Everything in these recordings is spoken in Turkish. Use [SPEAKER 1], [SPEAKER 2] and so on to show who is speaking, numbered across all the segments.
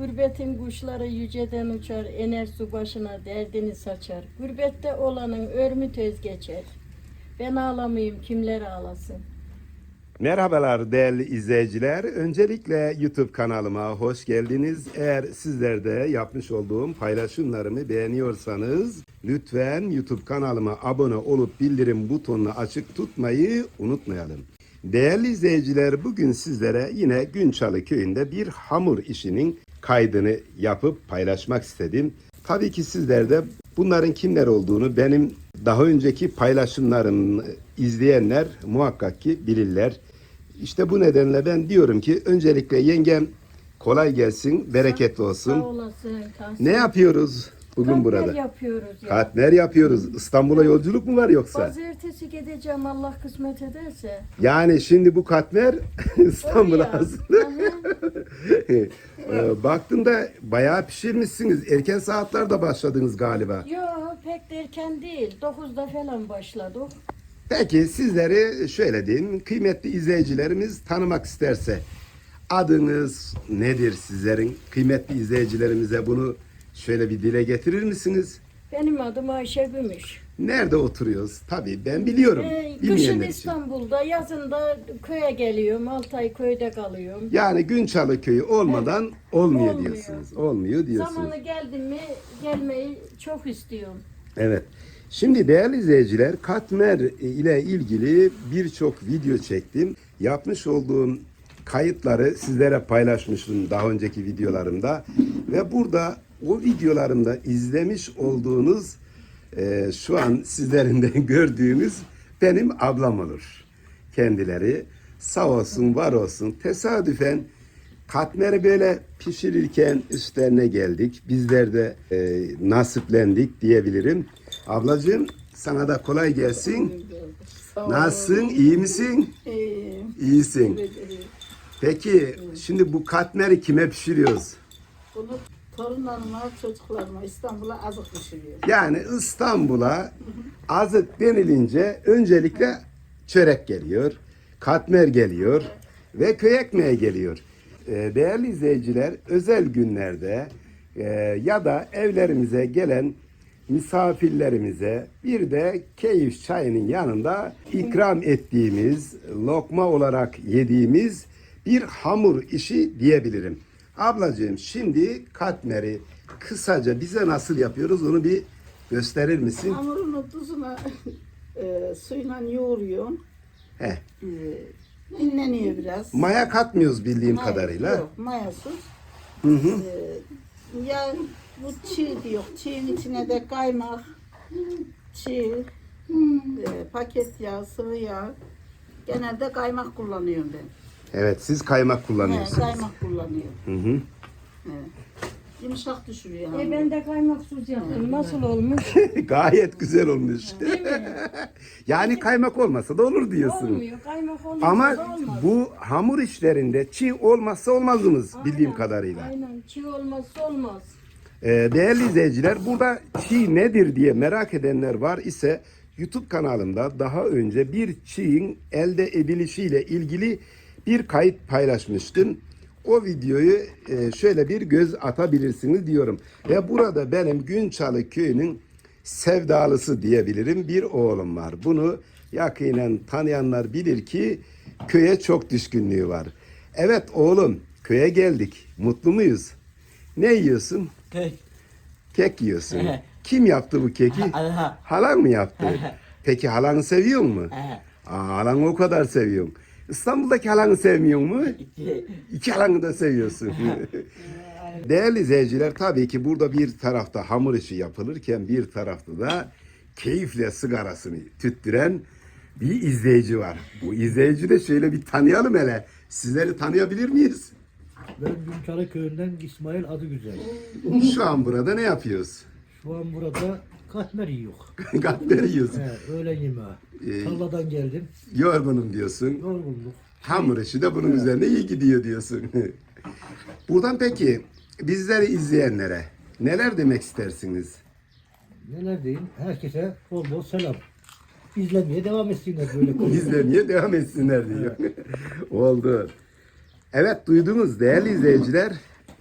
[SPEAKER 1] Gurbetin kuşları yüceden uçar, ener su başına derdini saçar. Gurbette olanın örmü töz geçer. Ben ağlamayayım, kimler ağlasın.
[SPEAKER 2] Merhabalar değerli izleyiciler. Öncelikle YouTube kanalıma hoş geldiniz. Eğer sizler de yapmış olduğum paylaşımlarımı beğeniyorsanız lütfen YouTube kanalıma abone olup bildirim butonunu açık tutmayı unutmayalım. Değerli izleyiciler bugün sizlere yine Günçalı köyünde bir hamur işinin kaydını yapıp paylaşmak istedim. Tabii ki sizler de bunların kimler olduğunu benim daha önceki paylaşımlarımı izleyenler muhakkak ki bilirler. İşte bu nedenle ben diyorum ki öncelikle yengem kolay gelsin, bereketli
[SPEAKER 1] Sağ
[SPEAKER 2] olsun.
[SPEAKER 1] olasın. Tahsin.
[SPEAKER 2] Ne yapıyoruz bugün
[SPEAKER 1] Katmer
[SPEAKER 2] burada?
[SPEAKER 1] yapıyoruz ya.
[SPEAKER 2] Katmer yapıyoruz. İstanbul'a yolculuk mu var yoksa?
[SPEAKER 1] Pazartesi gideceğim Allah kısmet ederse.
[SPEAKER 2] Yani şimdi bu katmer İstanbul'a.
[SPEAKER 1] Aha.
[SPEAKER 2] Ee, Baktım da bayağı pişirmişsiniz. Erken saatlerde başladınız galiba.
[SPEAKER 1] Yo pek de erken değil. 9'da falan başladık.
[SPEAKER 2] Peki sizleri şöyle diyeyim. Kıymetli izleyicilerimiz tanımak isterse adınız nedir sizlerin? Kıymetli izleyicilerimize bunu şöyle bir dile getirir misiniz?
[SPEAKER 1] Benim adım Ayşe Gümüş.
[SPEAKER 2] Nerede oturuyoruz? Tabii ben biliyorum.
[SPEAKER 1] Ee, kışın
[SPEAKER 2] için.
[SPEAKER 1] İstanbul'da, yazın da köye geliyorum. 6 ay köyde kalıyorum.
[SPEAKER 2] Yani Günçalı köyü olmadan olmuyor,
[SPEAKER 1] Olmuyor.
[SPEAKER 2] diyorsunuz. Olmuyor diyorsunuz.
[SPEAKER 1] Zamanı geldi mi gelmeyi çok istiyorum.
[SPEAKER 2] Evet. Şimdi değerli izleyiciler katmer ile ilgili birçok video çektim. Yapmış olduğum kayıtları sizlere paylaşmıştım daha önceki videolarımda. Ve burada o videolarımda izlemiş olduğunuz e, şu an sizlerin de gördüğünüz benim ablam olur. Kendileri sağ olsun var olsun tesadüfen Katmeri böyle pişirirken üstlerine geldik. Bizler de e, nasiplendik diyebilirim. Ablacığım sana da kolay gelsin. Nasılsın? İyi misin? İyisin. Peki şimdi bu katmeri kime pişiriyoruz?
[SPEAKER 3] Bunu torunlarıma, İstanbul'a azık pişiriyor.
[SPEAKER 2] Yani İstanbul'a azık denilince öncelikle çörek geliyor, katmer geliyor ve köy ekmeği geliyor. Ee, değerli izleyiciler özel günlerde e, ya da evlerimize gelen misafirlerimize bir de keyif çayının yanında ikram ettiğimiz, lokma olarak yediğimiz bir hamur işi diyebilirim. Ablacığım şimdi katmeri kısaca bize nasıl yapıyoruz onu bir gösterir misin?
[SPEAKER 3] Hamurunu tuzuna, e, suyla yoğuruyorsun.
[SPEAKER 2] Heh.
[SPEAKER 3] E, dinleniyor biraz.
[SPEAKER 2] Maya katmıyoruz bildiğim
[SPEAKER 3] Maya-
[SPEAKER 2] kadarıyla.
[SPEAKER 3] Yok, mayasız.
[SPEAKER 2] Hı hı.
[SPEAKER 3] E, ya bu çiğ diyor. Çiğin içine de kaymak, çiğ, e, paket yağ, sıvı yağ. Genelde kaymak kullanıyorum ben.
[SPEAKER 2] Evet siz kaymak
[SPEAKER 3] He,
[SPEAKER 2] kullanıyorsunuz.
[SPEAKER 3] kaymak kullanıyorum.
[SPEAKER 2] Hı hı.
[SPEAKER 3] Evet. Yumuşak düşürüyor
[SPEAKER 1] E
[SPEAKER 3] hamuru.
[SPEAKER 1] ben de kaymaksız yaptım. Nasıl olmuş?
[SPEAKER 2] Gayet güzel olmuş.
[SPEAKER 1] Değil mi?
[SPEAKER 2] yani kaymak olmasa da olur diyorsun.
[SPEAKER 1] Olmuyor. Kaymak olmasa
[SPEAKER 2] Ama
[SPEAKER 1] da olmaz.
[SPEAKER 2] bu hamur işlerinde çiğ olmazsa olmazımız bildiğim
[SPEAKER 1] Aynen,
[SPEAKER 2] kadarıyla.
[SPEAKER 1] Aynen. Çiğ olmazsa olmaz.
[SPEAKER 2] Ee, değerli izleyiciler burada çiğ nedir diye merak edenler var ise YouTube kanalımda daha önce bir çiğin elde edilişiyle ilgili bir kayıt paylaşmıştım. O videoyu e, şöyle bir göz atabilirsiniz diyorum. Ve burada benim Günçalı köyünün sevdalısı diyebilirim bir oğlum var. Bunu yakinen tanıyanlar bilir ki köye çok düşkünlüğü var. Evet oğlum köye geldik. Mutlu muyuz? Ne yiyorsun?
[SPEAKER 4] Kek.
[SPEAKER 2] Kek yiyorsun. Kim yaptı bu keki? Halan mı yaptı? Peki halanı seviyor mu? Aa, halanı o kadar seviyorum. İstanbul'daki halanı sevmiyor mu?
[SPEAKER 4] İki.
[SPEAKER 2] İki halanı da seviyorsun. Değerli izleyiciler tabii ki burada bir tarafta hamur işi yapılırken bir tarafta da keyifle sigarasını tüttüren bir izleyici var. Bu izleyici de şöyle bir tanıyalım hele. Sizleri tanıyabilir miyiz?
[SPEAKER 5] Ben Gümçalı köyünden İsmail adı güzel.
[SPEAKER 2] Şu an burada ne yapıyoruz?
[SPEAKER 5] Şu an burada katmer yiyor.
[SPEAKER 2] Katmer yiyoruz.
[SPEAKER 5] He, öğlen yemeği.
[SPEAKER 2] Ee,
[SPEAKER 5] Tarladan geldim.
[SPEAKER 2] Yorgunum diyorsun.
[SPEAKER 5] Yorgunluk.
[SPEAKER 2] Hamur işi de bunun üzerine iyi gidiyor diyorsun. Buradan peki bizleri izleyenlere neler demek istersiniz?
[SPEAKER 5] Neler diyeyim? Herkese bol bol selam. İzlemeye devam etsinler böyle.
[SPEAKER 2] İzlemeye devam etsinler diyor. Oldu. Evet duydunuz değerli izleyiciler.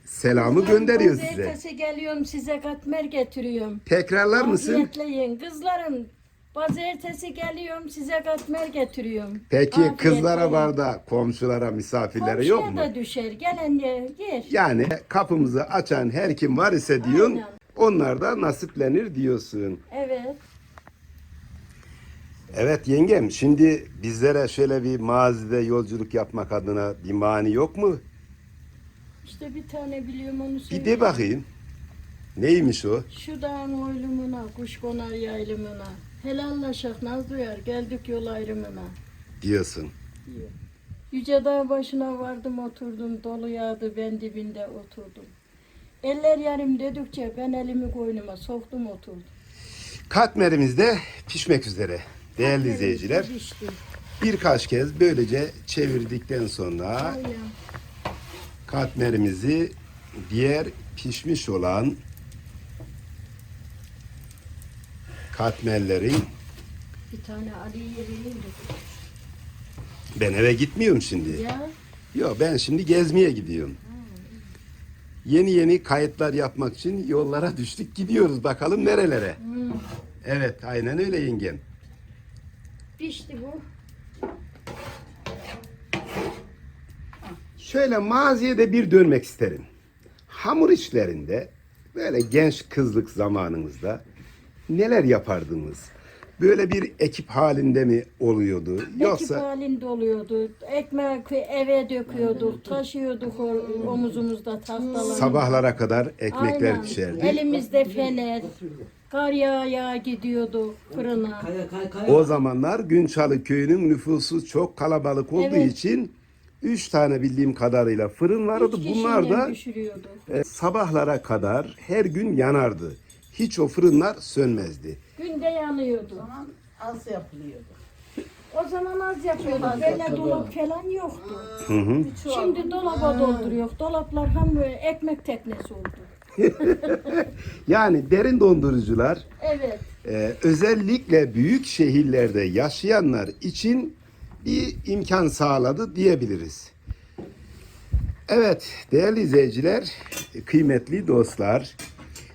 [SPEAKER 2] Selamı gönderiyor size.
[SPEAKER 1] Ertesi geliyorum size katmer getiriyorum.
[SPEAKER 2] Tekrarlar mısın?
[SPEAKER 1] Afiyetle yiyin. Kızlarım pazartesi geliyorum size katmer getiriyorum.
[SPEAKER 2] Peki
[SPEAKER 1] Afiyetle
[SPEAKER 2] kızlara
[SPEAKER 1] yiyin.
[SPEAKER 2] var da komşulara, misafirlere yok
[SPEAKER 1] Komşuya
[SPEAKER 2] mu?
[SPEAKER 1] da düşer. Gelen ye, yer.
[SPEAKER 2] Yani kapımızı açan her kim var ise diyorsun,
[SPEAKER 1] Aynen.
[SPEAKER 2] onlar da nasiplenir diyorsun.
[SPEAKER 1] Evet.
[SPEAKER 2] Evet yengem, şimdi bizlere şöyle bir mazide yolculuk yapmak adına bir mani yok mu?
[SPEAKER 1] İşte bir tane biliyorum onu
[SPEAKER 2] Bir
[SPEAKER 1] söyleyeyim.
[SPEAKER 2] de bakayım. Neymiş o?
[SPEAKER 1] Şu dağın oylumuna, kuş konar yaylımına. Helallaşak naz duyar, geldik yol ayrımına.
[SPEAKER 2] Diyorsun.
[SPEAKER 1] Yüce dağ başına vardım oturdum, dolu yağdı ben dibinde oturdum. Eller yarım dedikçe ben elimi koynuma soktum oturdum.
[SPEAKER 2] Katmerimiz de pişmek üzere. Değerli izleyiciler,
[SPEAKER 1] Pişti.
[SPEAKER 2] birkaç kez böylece çevirdikten sonra
[SPEAKER 1] Aynen.
[SPEAKER 2] Katmerimizi diğer pişmiş olan katmerlerin
[SPEAKER 1] Bir tane Ali yeriyim
[SPEAKER 2] ben eve gitmiyorum şimdi.
[SPEAKER 1] Ya
[SPEAKER 2] Yok ben şimdi gezmeye gidiyorum. Yeni yeni kayıtlar yapmak için yollara düştük gidiyoruz bakalım nerelere.
[SPEAKER 1] hmm,
[SPEAKER 2] Evet aynen öyle yengem.
[SPEAKER 1] pişti bu.
[SPEAKER 2] Şöyle maziye de bir dönmek isterim. Hamur işlerinde böyle genç kızlık zamanınızda neler yapardınız? Böyle bir ekip halinde mi oluyordu?
[SPEAKER 1] Ekip
[SPEAKER 2] Yoksa
[SPEAKER 1] halinde oluyordu. Ekmek eve döküyorduk, taşıyorduk o, omuzumuzda tahtaları.
[SPEAKER 2] sabahlara kadar ekmekler
[SPEAKER 1] Aynen.
[SPEAKER 2] pişerdi.
[SPEAKER 1] Elimizde fener. Kar yağ yağ gidiyorduk fırına.
[SPEAKER 2] O zamanlar Günçalı köyünün nüfusu çok kalabalık olduğu
[SPEAKER 1] Evet.
[SPEAKER 2] için üç tane bildiğim kadarıyla fırın vardı.
[SPEAKER 1] Üç
[SPEAKER 2] Bunlar da e, sabahlara kadar her gün yanardı. Hiç o fırınlar sönmezdi.
[SPEAKER 1] Günde yanıyordu.
[SPEAKER 3] O zaman az yapılıyordu.
[SPEAKER 1] O zaman az yapıyorduk. Böyle dolap falan yoktu.
[SPEAKER 2] Hı hı.
[SPEAKER 1] Şimdi dolaba dolduruyor. Dolaplar hem böyle ekmek teknesi oldu.
[SPEAKER 2] Yani derin dondurucular
[SPEAKER 1] Evet.
[SPEAKER 2] e, özellikle büyük şehirlerde yaşayanlar için bir imkan sağladı diyebiliriz. Evet değerli izleyiciler, kıymetli dostlar.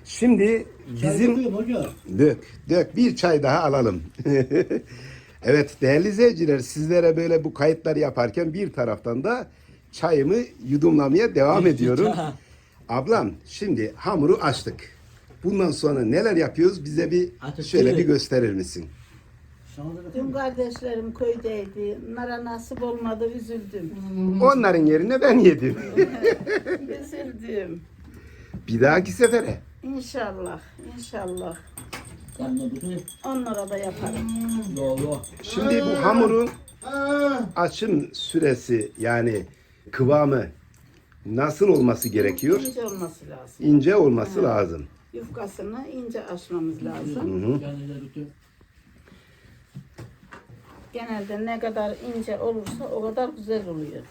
[SPEAKER 2] Şimdi bizim. Dök, dök. Bir çay daha alalım. evet değerli izleyiciler sizlere böyle bu kayıtları yaparken bir taraftan da çayımı yudumlamaya devam ediyorum. Ablam şimdi hamuru açtık. Bundan sonra neler yapıyoruz bize bir şöyle bir gösterir misin?
[SPEAKER 3] Dün kardeşlerim köydeydi. Onlara nasip olmadı üzüldüm.
[SPEAKER 2] Onların yerine ben yedim.
[SPEAKER 3] üzüldüm.
[SPEAKER 2] bir dahaki sefere.
[SPEAKER 3] İnşallah, inşallah.
[SPEAKER 5] Bütün
[SPEAKER 3] Onlara da yaparım.
[SPEAKER 2] Şimdi bu hamurun açım süresi yani kıvamı nasıl olması gerekiyor?
[SPEAKER 3] İnce olması lazım.
[SPEAKER 2] İnce olması lazım.
[SPEAKER 3] Yufkasını ince açmamız lazım.
[SPEAKER 2] Hı hı.
[SPEAKER 3] Genelde ne kadar ince olursa o kadar güzel oluyor.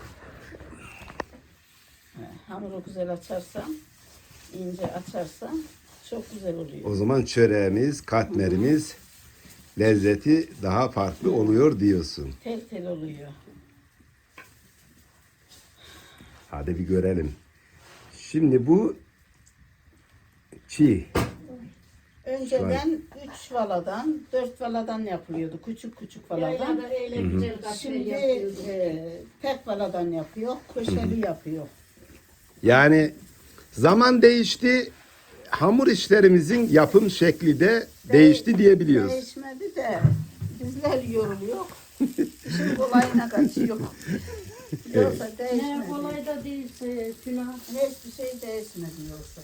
[SPEAKER 3] Hamuru güzel açarsan, ince açarsan çok güzel oluyor.
[SPEAKER 2] O zaman çöreğimiz, katmerimiz lezzeti daha farklı oluyor diyorsun.
[SPEAKER 3] Tel tel oluyor.
[SPEAKER 2] Hadi bir görelim. Şimdi bu çiğ.
[SPEAKER 3] Önceden üç valadan, dört valadan yapılıyordu. Küçük küçük valadan.
[SPEAKER 1] Yaylada öyle güzel katmer
[SPEAKER 3] Şimdi
[SPEAKER 1] yapıyorduk.
[SPEAKER 3] e, tek valadan yapıyor, köşeli yapıyor.
[SPEAKER 2] Yani zaman değişti. Hamur işlerimizin yapım şekli de değişti diyebiliyoruz.
[SPEAKER 3] Değişmedi de bizler yoruluyor. İşin kolayına kaçıyor. Yoksa
[SPEAKER 1] Ne
[SPEAKER 3] değişmedi.
[SPEAKER 1] kolay da değilse günah.
[SPEAKER 3] Hiçbir şey değişmedi yoksa.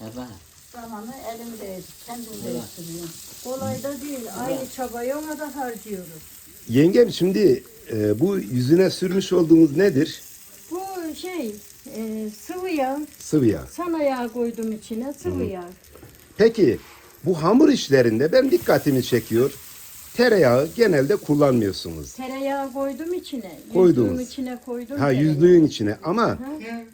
[SPEAKER 5] Baba.
[SPEAKER 3] Zamanı elim değiş, kendim değiştiriyorum.
[SPEAKER 1] Kolay da değil. Aynı çabayı ona da harcıyoruz.
[SPEAKER 2] Yengem şimdi e, bu yüzüne sürmüş olduğumuz nedir?
[SPEAKER 1] Bu şey e, sıvı yağ.
[SPEAKER 2] Sıvı yağ.
[SPEAKER 1] Sana yağ koydum içine sıvı yağ.
[SPEAKER 2] Peki bu hamur işlerinde ben dikkatimi çekiyor. Tereyağı genelde kullanmıyorsunuz.
[SPEAKER 1] Tereyağı koydum içine.
[SPEAKER 2] Koydunuz.
[SPEAKER 1] Yüzüğün içine koydum.
[SPEAKER 2] Ha
[SPEAKER 1] tereyağı.
[SPEAKER 2] yüzlüğün içine ama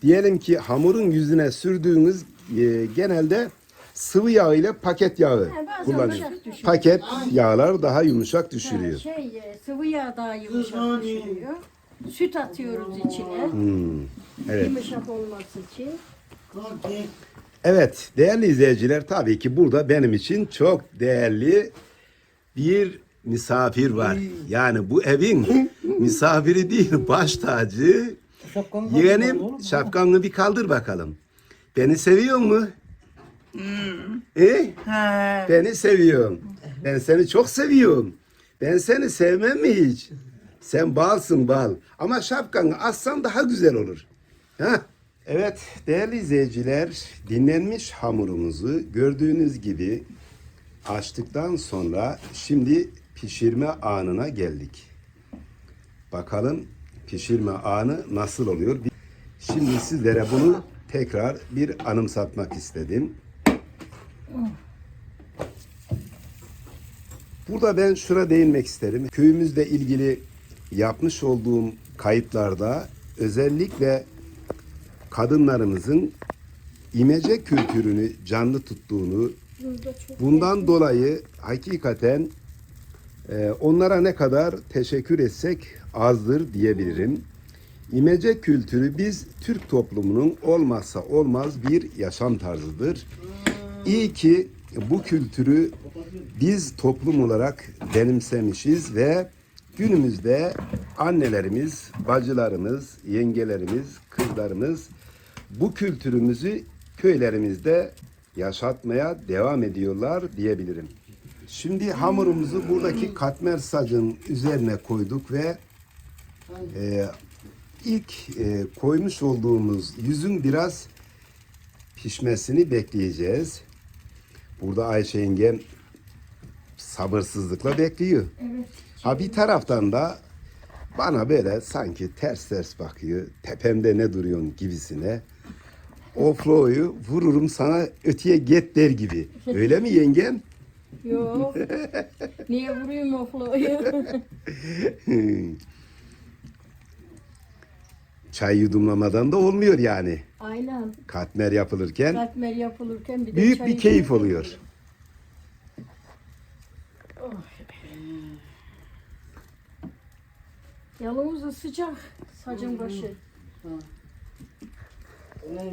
[SPEAKER 2] diyelim ki hamurun yüzüne sürdüğünüz e, genelde sıvı yağ ile paket yağı
[SPEAKER 1] bazen
[SPEAKER 2] kullanıyor.
[SPEAKER 1] düşüyor.
[SPEAKER 2] Paket yağlar daha yumuşak düşürüyor.
[SPEAKER 1] şey e, sıvı yağ daha yumuşak düşürüyor. Süt atıyoruz içine.
[SPEAKER 2] Hmm, evet.
[SPEAKER 1] Yumuşak olması için.
[SPEAKER 2] Evet değerli izleyiciler tabii ki burada benim için çok değerli bir misafir var. Yani bu evin misafiri değil baş tacı. Yeğenim
[SPEAKER 5] oğlum.
[SPEAKER 2] şapkanı bir kaldır bakalım. Beni seviyor mu? E? Beni seviyorum. Ben seni çok seviyorum. Ben seni sevmem mi hiç? Sen balsın bal. Ama şapkanı assan daha güzel olur. Ha? Evet değerli izleyiciler dinlenmiş hamurumuzu gördüğünüz gibi açtıktan sonra şimdi pişirme anına geldik. Bakalım pişirme anı nasıl oluyor? Şimdi sizlere bunu tekrar bir anımsatmak istedim. Burada ben şuna değinmek isterim. Köyümüzle ilgili yapmış olduğum kayıtlarda özellikle kadınlarımızın imece kültürünü canlı tuttuğunu, bundan dolayı hakikaten e, onlara ne kadar teşekkür etsek azdır diyebilirim. İmece kültürü biz Türk toplumunun olmazsa olmaz bir yaşam tarzıdır. İyi ki bu kültürü biz toplum olarak benimsemişiz ve günümüzde annelerimiz, bacılarımız, yengelerimiz, kızlarımız bu kültürümüzü köylerimizde yaşatmaya devam ediyorlar diyebilirim. Şimdi hamurumuzu buradaki katmer sacın üzerine koyduk ve e, ilk e, koymuş olduğumuz yüzün biraz pişmesini bekleyeceğiz. Burada Ayşe yengem sabırsızlıkla bekliyor.
[SPEAKER 1] Evet.
[SPEAKER 2] Ha bir taraftan da bana böyle sanki ters ters bakıyor. Tepemde ne duruyorsun gibisine. O flow'u vururum sana öteye get der gibi. Öyle mi yengem?
[SPEAKER 1] Yok. Niye vurayım o floyu?
[SPEAKER 2] Çay yudumlamadan da olmuyor yani.
[SPEAKER 1] Aynen.
[SPEAKER 2] Katmer yapılırken
[SPEAKER 1] Katmer yapılırken bir de
[SPEAKER 2] büyük
[SPEAKER 1] çay
[SPEAKER 2] bir keyif
[SPEAKER 1] içiyoruz.
[SPEAKER 2] oluyor.
[SPEAKER 1] Yalnız sıcak sacın başı.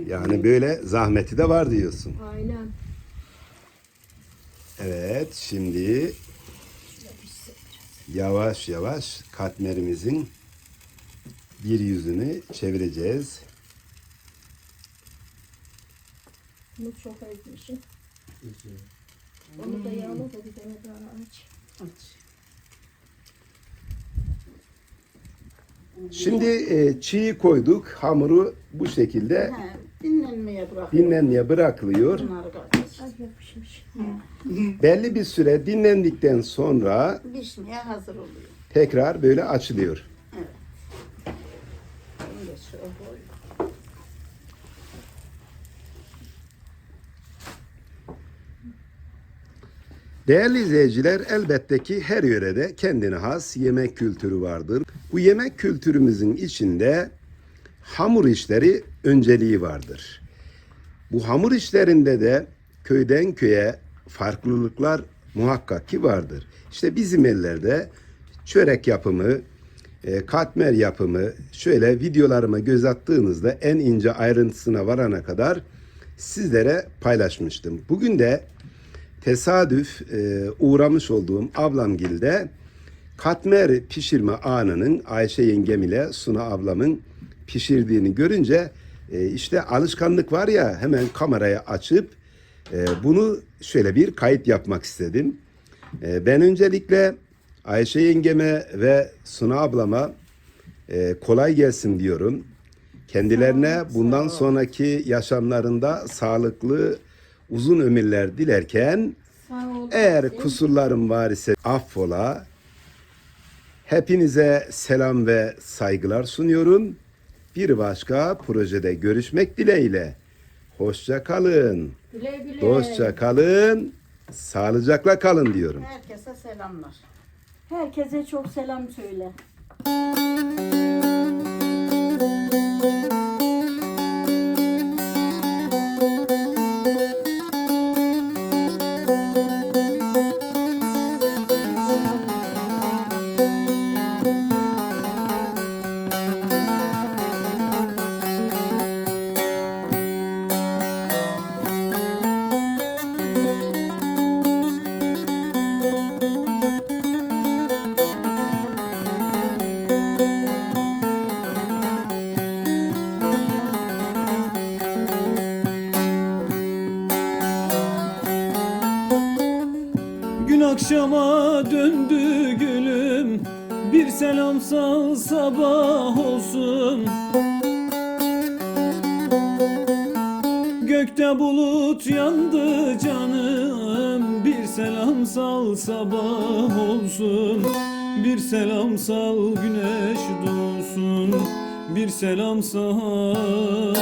[SPEAKER 2] Yani böyle zahmeti de var diyorsun.
[SPEAKER 1] Aynen.
[SPEAKER 2] Evet şimdi yavaş yavaş katmerimizin bir yüzünü çevireceğiz.
[SPEAKER 1] Bunu çok etmişim. Onu da yağla da bir tane daha aç.
[SPEAKER 3] Aç.
[SPEAKER 2] Şimdi e, çiğ koyduk. Hamuru bu şekilde
[SPEAKER 3] He, dinlenmeye bırak.
[SPEAKER 2] dinlenmeye bırakılıyor.
[SPEAKER 3] Bunları kardeş.
[SPEAKER 2] Belli bir süre dinlendikten sonra
[SPEAKER 3] Pişmeye hazır oluyor.
[SPEAKER 2] tekrar böyle açılıyor.
[SPEAKER 3] Bunu da şöyle koy.
[SPEAKER 2] Değerli izleyiciler elbette ki her yörede kendine has yemek kültürü vardır. Bu yemek kültürümüzün içinde hamur işleri önceliği vardır. Bu hamur işlerinde de köyden köye farklılıklar muhakkak ki vardır. İşte bizim ellerde çörek yapımı, e, katmer yapımı, şöyle videolarıma göz attığınızda en ince ayrıntısına varana kadar sizlere paylaşmıştım. Bugün de tesadüf e, uğramış olduğum ablamgilde katmer pişirme anının Ayşe yengem ile Suna ablamın pişirdiğini görünce e, işte alışkanlık var ya hemen kamerayı açıp e, bunu şöyle bir kayıt yapmak istedim. E, ben öncelikle Ayşe yengeme ve Suna ablama e, kolay gelsin diyorum. Kendilerine bundan sonraki yaşamlarında sağlıklı uzun ömürler dilerken eğer kusurlarım var ise affola. Hepinize selam ve saygılar sunuyorum. Bir başka projede görüşmek dileğiyle. Hoşça kalın.
[SPEAKER 1] Güle güle.
[SPEAKER 2] Dostça kalın. Sağlıcakla kalın diyorum.
[SPEAKER 3] Herkese selamlar.
[SPEAKER 1] Herkese çok selam söyle.
[SPEAKER 4] Akşama döndü gülüm Bir selam sal sabah olsun. Gökte bulut yandı canım Bir selam sal sabah olsun. Bir selam sal güneş doğsun Bir selam sal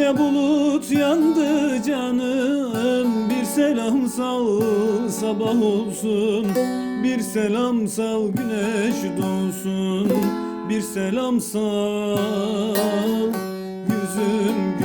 [SPEAKER 4] Gökte bulut yandı canım. Bir selam sal sabah olsun. Bir selam sal güneş doğsun. Bir selam sal yüzüm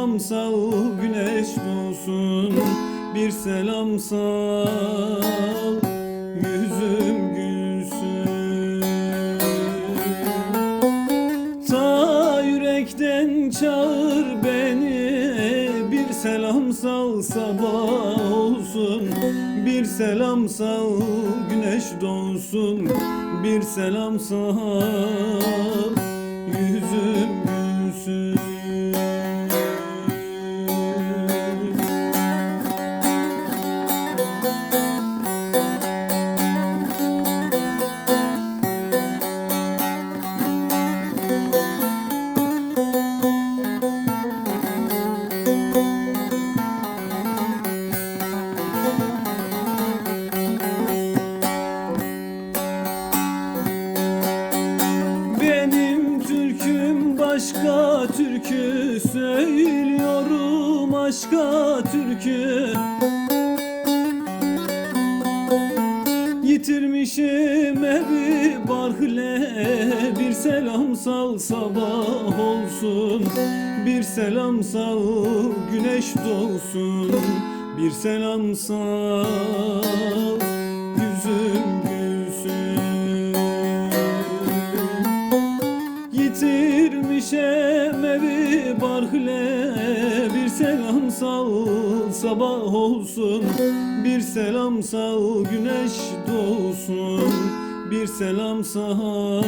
[SPEAKER 4] selam sal güneş doğsun. Bir selam sal yüzüm gülsün. Ta yürekten çağır beni Bir selam sal sabah olsun. Bir selam sal güneş doğsun. Bir selam sal yüzüm selam sal güneş doğsun. Bir selam sal yüzüm gülsün. Yitirmişem evi barhle Bir selam sal sabah olsun. Bir selam sal güneş doğsun. Bir selam sal